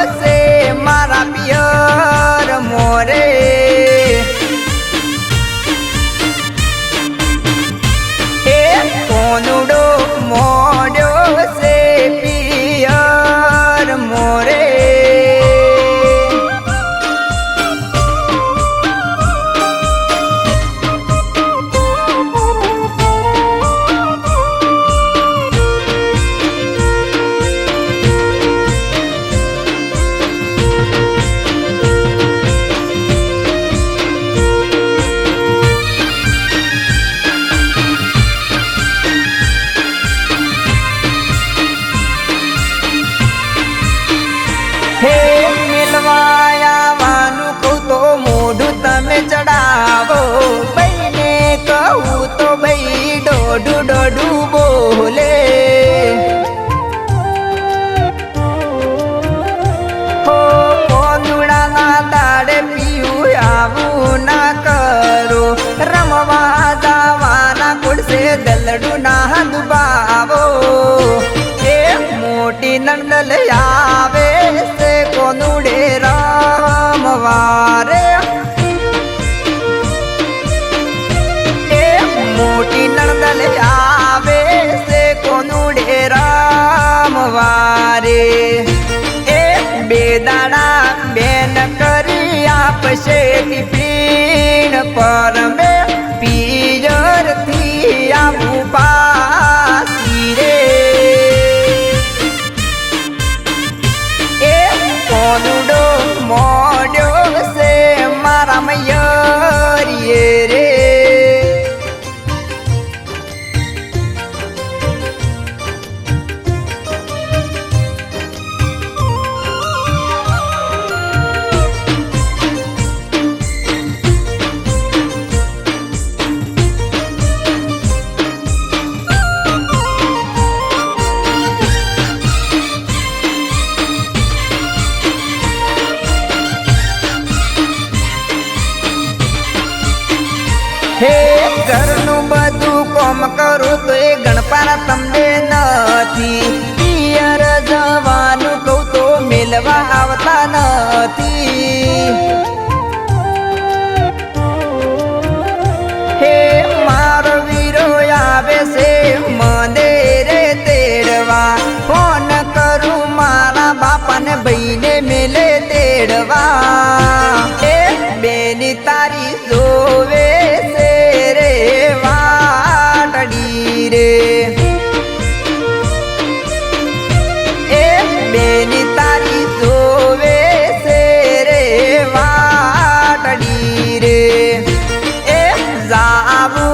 વરસે મારા પિયર મોરે. એ કોનુડો கொண்டாடும் આપશે પીણ પર મે ઘરનું બધું કોમ કરું તો એ ગણપારા તમને નથી. જવાનું કહું તો મેલવા આવતા નથી. બેની તારી જોવે છે રે વાટડી રે. એ જાવું